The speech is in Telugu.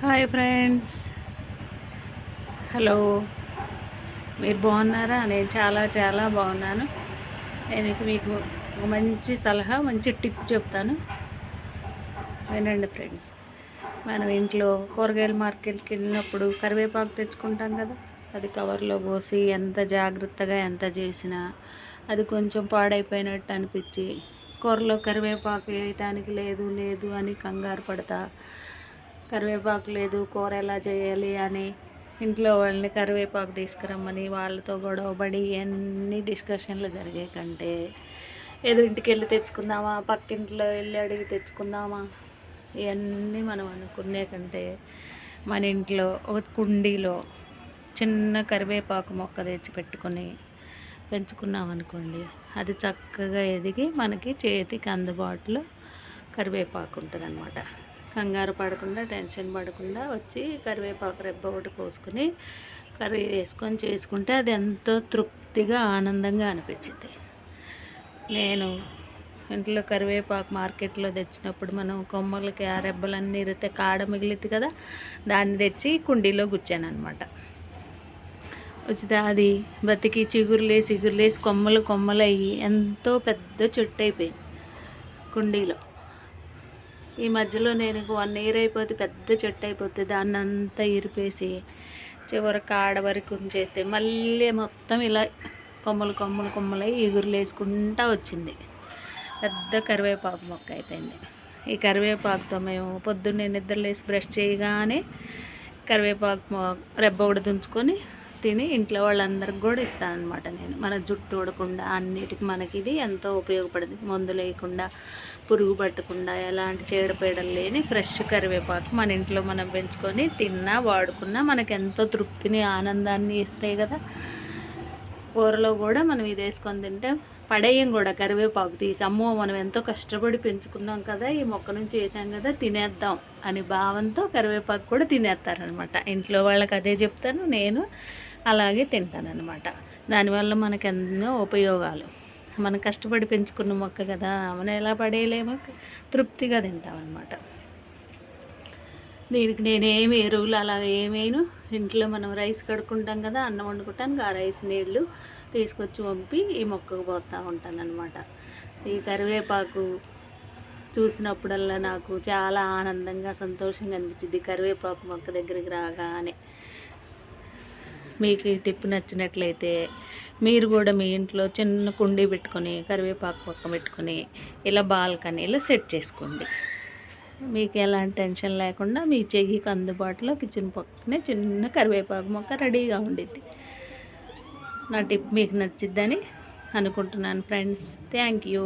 Hi friends. హలో. మీరు బాగున్నారా? నేను చాలా చాలా బాగున్నాను. నేను మీకు ఒక మంచి సలహా మంచి టిప్ చెప్తాను. వినండి ఫ్రెండ్స్. మనం ఇంట్లో కూరగాయల మార్కెట్కి వెళ్ళినప్పుడు కరివేపాకు తెచ్చుకుంటాం కదా? అది కవర్లో పోసి ఎంత జాగ్రత్తగా ఎంత చేసినా అది కొంచెం పాడైపోయినట్టు అనిపించి కూరలో కరివేపాకు వేయటానికి లేదు లేదు అని కంగారు పడతా కరివేపాకు లేదు కూర ఎలా చేయాలి అని ఇంట్లో వాళ్ళని కరివేపాకు తీసుకురమ్మని వాళ్ళతో గొడవపడి అన్ని డిస్కషన్లు జరిగే కంటే ఎదురింటికి వెళ్ళి తెచ్చుకుందామా పక్కింట్లో వెళ్ళి అడిగి తెచ్చుకుందామా ఇవన్నీ మనం అనుకునే కంటే మన ఇంట్లో ఒక కుండీలో చిన్న కరివేపాకు మొక్క తెచ్చి పెట్టుకొని పెంచుకున్నాం అనుకోండి అది చక్కగా ఎదిగి మనకి చేతికి అందుబాటులో కరివేపాకు ఉంటుంది అన్నమాట కంగారు పడకుండా టెన్షన్ పడకుండా వచ్చి కరివేపాకు రెబ్బ ఒకటి కోసుకొని కర్రీ వేసుకొని చేసుకుంటే అది ఎంతో తృప్తిగా ఆనందంగా అనిపించింది. నేను ఇంట్లో కరివేపాకు మార్కెట్లో తెచ్చినప్పుడు మనం కొమ్మలకి ఆ రెబ్బలన్నీ ఇరితే కాడ మిగిలింది కదా దాన్ని తెచ్చి కుండీలో గుచ్చాను అనమాట వచ్చితే అది బతికి చిగురులే చిగురులేసి కొమ్మలు కొమ్మలయ్యి ఎంతో పెద్ద చెట్టు అయిపోయింది కుండీలో. ఈ మధ్యలో నేను వన్ ఇయర్ అయిపోతే పెద్ద చెట్టు అయిపోతే దాన్ని అంతా ఇరిపేసి చివరి కాడ వరకు ఉంచేస్తే మళ్ళీ మొత్తం ఇలా కొమ్మలు కొమ్మలు కొమ్మలై ఎగురులు వేసుకుంటా వచ్చింది. పెద్ద కరివేపాకు మొక్క అయిపోయింది. ఈ కరివేపాకుతో మేము పొద్దున్నే నిద్రలేసి బ్రష్ చేయగానే కరివేపాకు రెబ్బ కూడా తుంచుకొని తిని ఇంట్లో వాళ్ళందరికి కూడా ఇస్తాను అనమాట నేను. మన జుట్టు ఊడకుండా అన్నిటికి మనకి ఇది ఎంతో ఉపయోగపడుతుంది. మందు లేకుండా పురుగు పట్టకుండా ఎలాంటి చీడపీడలు లేని ఫ్రెష్ కరివేపాకు మన ఇంట్లో మనం పెంచుకొని తిన్నా వాడుకున్నా మనకి ఎంతో తృప్తిని ఆనందాన్ని ఇస్తాయి కదా. కూరలో కూడా మనం ఇది వేసుకొని తింటే పడేయం కూడా కరివేపాకు తీసి అమ్మో మనం ఎంతో కష్టపడి పెంచుకున్నాం కదా ఈ మొక్క నుంచి వేసాం కదా తినేద్దాం అని భావంతో కరివేపాకు కూడా తినేస్తారనమాట. ఇంట్లో వాళ్ళకి అదే చెప్తాను నేను అలాగే తింటానన్నమాట దానివల్ల మనకు ఎన్నో ఉపయోగాలు. మనం కష్టపడి పెంచుకున్న మొక్క కదా మనం ఎలా పడేయలేమో తృప్తిగా తింటామన్నమాట దీనికి నేనేమి ఎరువులు అలా ఏమేను? ఇంట్లో మనం రైస్ కడుక్కుంటాం కదా అన్నం వండుకుంటానికి ఆ రైస్ నీళ్ళు తీసుకొచ్చి పంపి ఈ మొక్కకు పోతూ ఉంటాను అనమాట ఈ కరివేపాకు చూసినప్పుడల్లా నాకు చాలా ఆనందంగా సంతోషంగా అనిపించింది. కరివేపాకు మొక్క దగ్గరికి రాగానే మీకు ఈ టిప్ నచ్చినట్లయితే మీరు కూడా మీ ఇంట్లో చిన్న కుండీ పెట్టుకొని కరివేపాకు పక్క పెట్టుకొని ఇలా బాల్కనీలో సెట్ చేసుకోండి. మీకు ఎలాంటి టెన్షన్ లేకుండా మీ చెయ్యికి అందుబాటులో కిచెన్ పక్కనే చిన్న కరివేపాకు మొక్క రెడీగా ఉండిద్ది. నా టిప్ మీకు నచ్చిద్దని అనుకుంటున్నాను ఫ్రెండ్స్. Thank you.